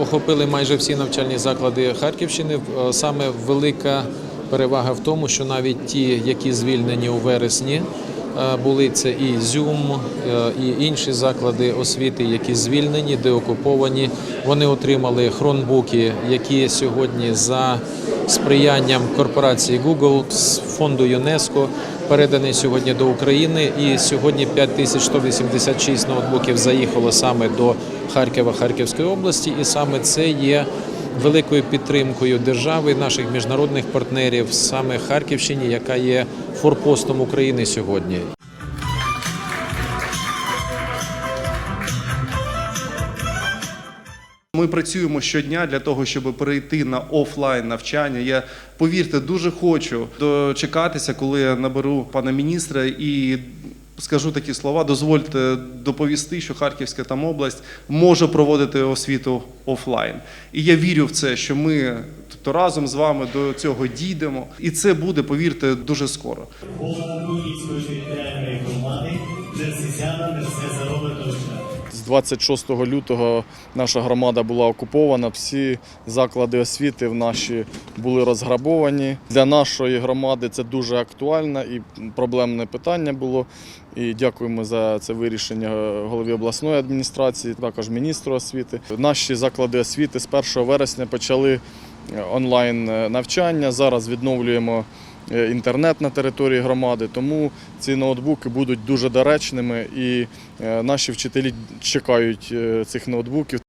Охопили майже всі навчальні заклади Харківщини. Е, Саме велика перевага в тому, що навіть ті, які звільнені у вересні, е, були це і Зюм, е, і інші заклади освіти, які звільнені, деокуповані. Вони отримали хронбуки, які сьогодні за сприянням корпорації Google з фонду ЮНЕСКО передані сьогодні до України. І сьогодні 5186 ноутбуків заїхало саме до Харкова, Харківської області, і саме це є великою підтримкою держави, наших міжнародних партнерів, саме Харківщині, яка є форпостом України сьогодні. Ми працюємо щодня для того, щоб перейти на офлайн навчання. Я повірте, дуже хочу дочекатися, коли я наберу пана міністра і скажу такі слова. Дозвольте доповісти, що Харківська там область може проводити освіту офлайн. І я вірю в це, що ми тобто разом з вами до цього дійдемо, і це буде, повірте, дуже скоро. Голову Київської територіальної громади заробить точно. З 26 лютого наша громада була окупована. Всі заклади освіти в наші були розграбовані. Для нашої громади це дуже актуальне і проблемне питання було. І дякуємо за це вирішення голові обласної адміністрації, також міністру освіти. Наші заклади освіти з 1 вересня почали онлайн навчання. Зараз відновлюємо е, інтернет на території громади, тому ці ноутбуки будуть дуже доречними і е, наші вчителі чекають е, цих ноутбуків.